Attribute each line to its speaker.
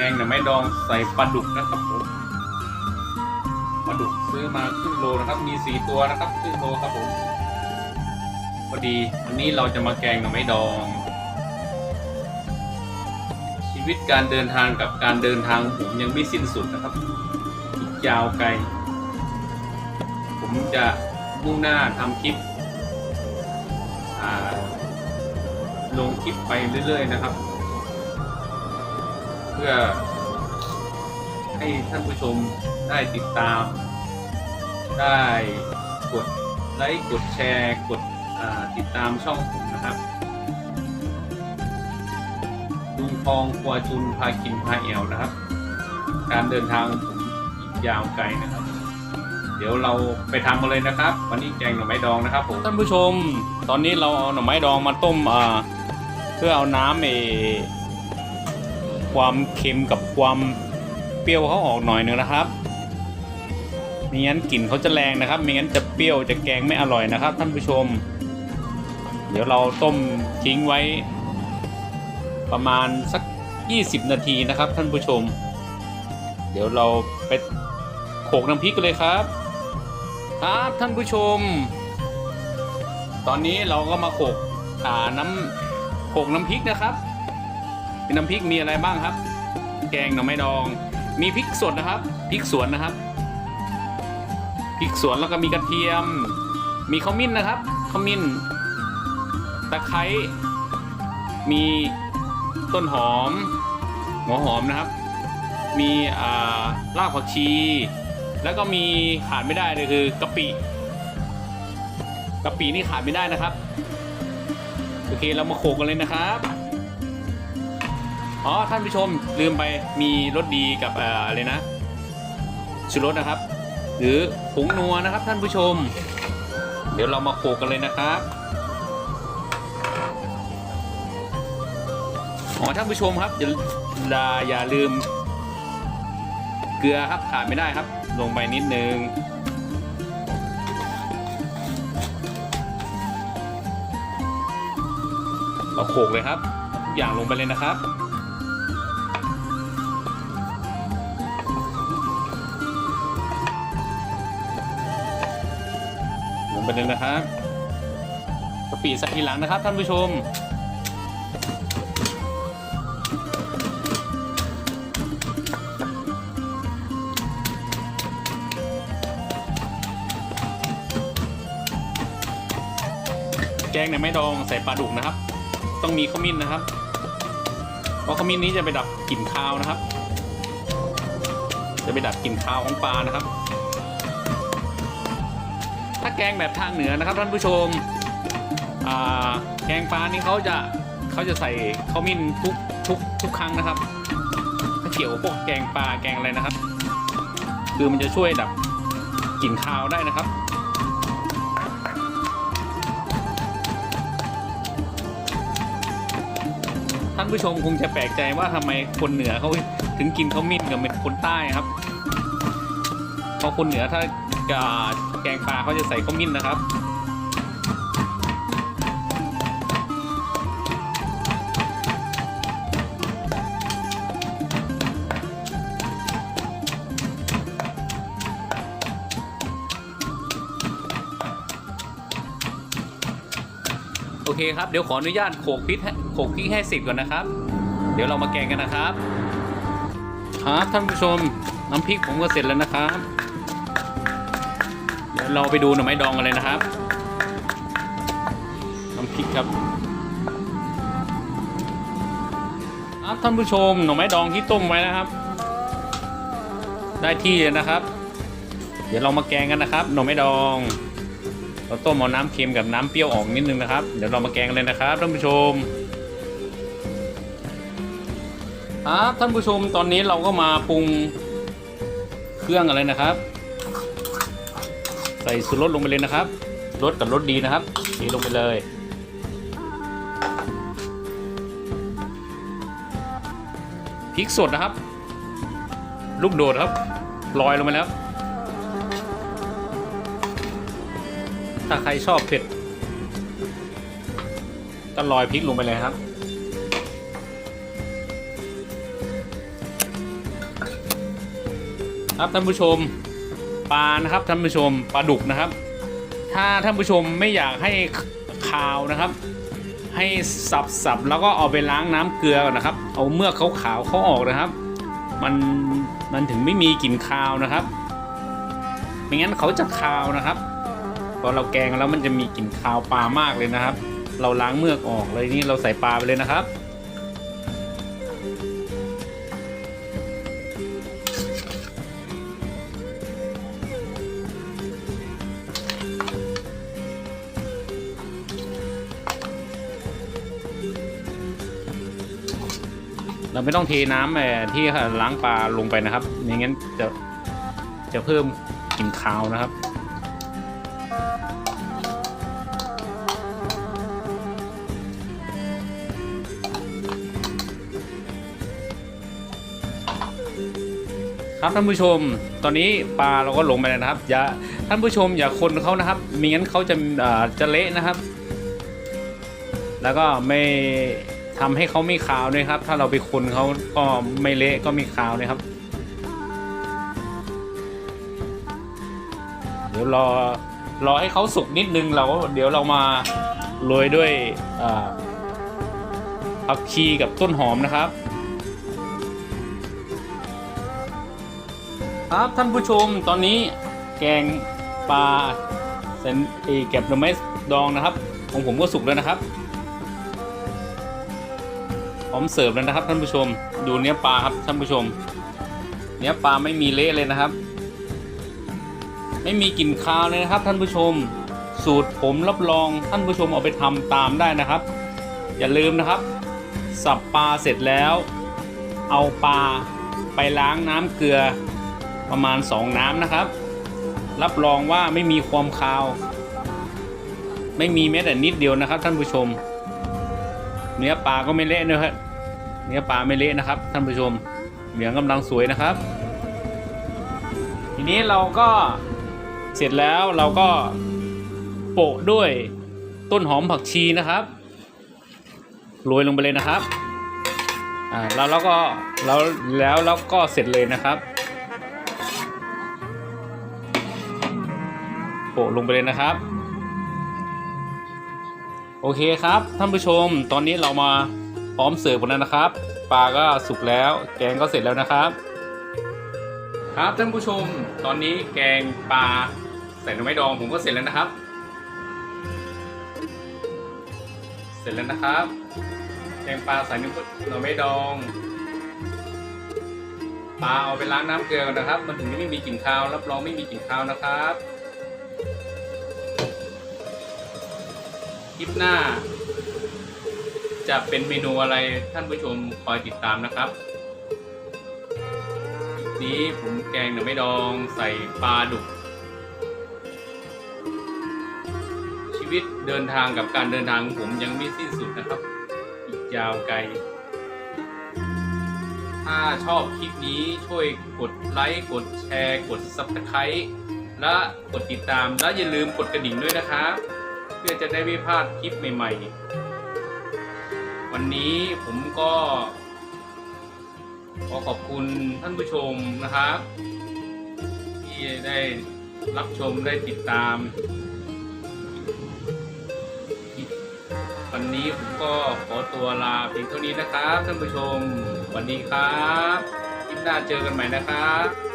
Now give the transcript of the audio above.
Speaker 1: กงหน่อไม้ดองใส่ปลาดุกนะครับผมปลาดุกซื้อมาครึ่งโลนะครับ มีสี่ตัวนะครับครึ่งโลครับผมพอดีวันนี้เราจะมาแกงหน่อไม้ดอง ชีวิตการเดินทางกับการเดินทางผมยังไม่สิ้นสุดนะครับอีกยาวไกล ผมจะมุ่งหน้าทำคลิปลงคลิปไปเรื่อย ๆ นะครับ พื่อ ให้ท่านผู้ชมได้ติดตาม ได้กดไลค์กดแชร์กดติดตามช่องผมนะครับลุงทองครัวจุนพากินพาเอวนะครับ การเดินทางผมอีกยาวไกลนะครับ เดี๋ยวเราไปทำกันเลยนะครับ วันนี้แกงหน่อไม้ดองนะครับผมท่านผู้ชม ตอนนี้เราเอาหน่อไม้ดองมาต้มเพื่อเอาน้ำเอ ความเค็มกับความเปรี้ยวเขาออกหน่อยหนึงนะครับไม่งั้นกลิ่นเขาจะแรงนะครับไม่งั้นจะเปรี้ยวจะแกงไม่อร่อยนะครับ ท่านผู้ชม เดี๋ยวเราต้มทิ้งไว้ ประมาณสัก 20 นาทีนะครับ ท่านผู้ชม เดี๋ยวเราไปโขกน้ำพริกกันเลยครับ ครับท่านผู้ชม ตอนนี้เราก็มาโขกน้ำโขกน้ำพริกนะครับ น้ำพริกมีอะไรบ้างครับ แกงหน่อไม้ดอง มีพริกสดนะครับพริกสวนนะครับพริกสวนแล้วก็มีกระเทียม มีขมิ้นนะครับขมิ้นตะไคร้มีต้นหอม หัวหอมนะครับ มีอ่ารากผักชี แล้วก็มีขาดไม่ได้เลยคือกะปิกะปินี่ขาดไม่ได้นะครับ โอเคเรามาโขลกกันเลยนะครับ อ๋อท่านผู้ชมลืมไปมีรสดีกับออะไรนะชูรสนะครับ หรือผงนัวนะครับท่านผู้ชม เดี๋ยวเรามาโขกกันเลยนะครับอ๋อท่านผู้ชมครับอย่าอย่าอย่าลืม เกลือครับขาดไม่ได้ครับ ลงไปนิดนึงเราโขกเลยครับทุกอย่างลงไปเลยนะครับ ไปเลยนะครับกะปิใส่ทีหลังนะครับท่านผู้ชม แกงเนี่ยไม่ดองใส่ปลาดุกนะครับ ต้องมีขมิ้นนะครับ เพราะขมิ้นนี้จะไปดับกลิ่นคาวนะครับ จะไปดับกลิ่นคาวของปลานะครับ แกงแบบทางเหนือนะครับท่านผู้ชมแกงปลานี่เขาจะเขาจะใส่ขมิ้นทุกทุกทุกครั้งนะครับถ้าเกี่ยวพวกแกงปลาแกงอะไรนะครับ คือมันจะช่วยดับกลิ่นคาวได้นะครับท่านผู้ชมคงจะแปลกใจว่าทำไมคนเหนือเขาถึงกินข้าวมิ้นกับคนใต้ครับเพราะคนเหนือถ้า แกงปลาเขาจะใส่ข้าวมิ้นนะครับโอเคครับ เดี๋ยวขออนุญาตโขกพริกให้โขกพริกให้สิบก่อนนะครับ เดี๋ยวเรามาแกงกันนะครับ ครับท่านผู้ชมน้ำพริกผมก็เสร็จแล้วนะครับ เราไปดูหน่อไม้ดองกันเลยนะครับน้ำพริกครับครับท่านผู้ชมหน่อไม้ดองที่ต้มไว้นะครับ ได้ที่เลยนะครับ เดี๋ยวเรามาแกงกันนะครับ หน่อไม้ดอง เราต้มเอาน้ำเค็มกับน้ำเปรี้ยวออกนิดนึงนะครับ เดี๋ยวเรามาแกงกันเลยนะครับท่านผู้ชมครับท่านผู้ชมตอนนี้เราก็มาปรุงเครื่องอะไรนะครับ ใส่สุรสลงไปเลยนะครับรสกับรสดีนะครับนี่ลงไปเลย พริกสดนะครับ ลูกโดดครับลอยลงไปแล้ว ถ้าใครชอบเผ็ดก็ลอยพริกลงไปเลยครับ ครับท่านผู้ชม ปลานะครับท่านผู้ชมปลาดุกนะครับ ถ้าท่านผู้ชมไม่อยากให้คาวนะครับ ให้สับสับแล้วก็เอาไปล้างน้ำเกลือก่อนนะครับ เอาเมือกขาวๆเขาออกนะครับ มันมันถึงไม่มีกลิ่นคาวนะครับไม่งั้นเขาจะคาวนะครับพอเราแกงแล้วมันจะมีกลิ่นคาวปลามากเลยนะครับ เราล้างเมือกออกเลยนี่เราใส่ปลาไปเลยนะครับ เราไม่ต้องเทน้ำเอ่อที่ล้างปลาลงไปนะครับไม่งั้นจะจะเพิ่มกลิ่นคาวนะครับครับท่านผู้ชม ตอนนี้ปลาเราก็ลงไปแล้วนะครับ อย่าท่านผู้ชมอย่าคนเขานะครับม่งั้นเขาจะอ่อจะเละนะครับ แล้วก็ไม่ ทำให้เขาไม่ขาวด้วยครับ ถ้าเราไปคนเขาก็ไม่เละก็ไม่ขาวนะครับ เดี๋ยวรอรอให้เขาสุกนิดนึงเราเดี๋ยวเรามาโรยด้วยอ่าผักชีกับต้นหอมนะครับ ครับท่านผู้ชมตอนนี้แกงปลาเซนเอแกบหน่อไม้ดองนะครับ ของผมก็สุกแล้วนะครับ พร้อมเสิร์ฟแล้วนะครับท่านผู้ชม ดูเนื้อปลาครับท่านผู้ชม เนื้อปลาไม่มีเละเลยนะครับ ไม่มีกลิ่นคาวเลยนะครับท่านผู้ชม สูตรผมรับรองท่านผู้ชมเอาไปทำตามได้นะครับ อย่าลืมนะครับ สับปลาเสร็จแล้ว เอาปลาไปล้างน้ำเกลือประมาณ 2 น้ำนะครับ รับรองว่าไม่มีความคาว ไม่มีแม้แต่นิดเดียวนะครับท่านผู้ชม เนื้อปลาก็ไม่เละนะครับ เนื้อปลาไม่เละนะครับ ท่านผู้ชม เหลืองกำลังสวยนะครับ ทีนี้เราก็เสร็จแล้วเราก็โปะด้วยต้นหอมผักชีนะครับโรยลงไปเลยนะครับอ่าแล้วเราก็แล้วแล้วเราก็เสร็จเลยนะครับโปะลงไปเลยนะครับ โอเคครับท่านผู้ชมตอนนี้เรามาพร้อมเสิร์ฟกันแล้วนะครับปลาก็สุกแล้ว แกงก็เสร็จแล้วนะครับ ครับท่านผู้ชมตอนนี้แกงปลาใส่หน่อไม้ดองผมก็เสร็จแล้วนะครับ เสร็จแล้วนะครับ แกงปลาใส่หน่อไม้ดองปลาเอาไปล้างน้ำเกลือก่อนนะครับ มันถึงจะไม่มีกลิ่นคาวรับรองไม่มีกลิ่นคาวนะครับ ลิปหน้า จะเป็นเมนูอะไรท่านผู้ชมคอยติดตามนะครับคลิปนี้ผมแกงหน่อไม้ดองใส่ปลาดุก ชีวิตเดินทางกับการเดินทางของผมยังไม่สิ้นสุดนะครับ อีกยาวไกล ถ้าชอบคลิปนี้ช่วยกดไลค์ กดแชร์ กด Subscribe และกดติดตามและอย่าลืมกดกระดิ่งด้วยนะครับ เพื่อจะได้ไม่พลาดคลิปใหม่ๆ วันนี้ผมก็ขอขอบคุณท่านผู้ชมนะครับ ที่ได้รับชมได้ติดตาม วันนี้ผมก็ขอตัวลาเพียงเท่านี้นะครับท่านผู้ชมสวัสดีครับคลิปหน้าเจอกันใหม่นะครับ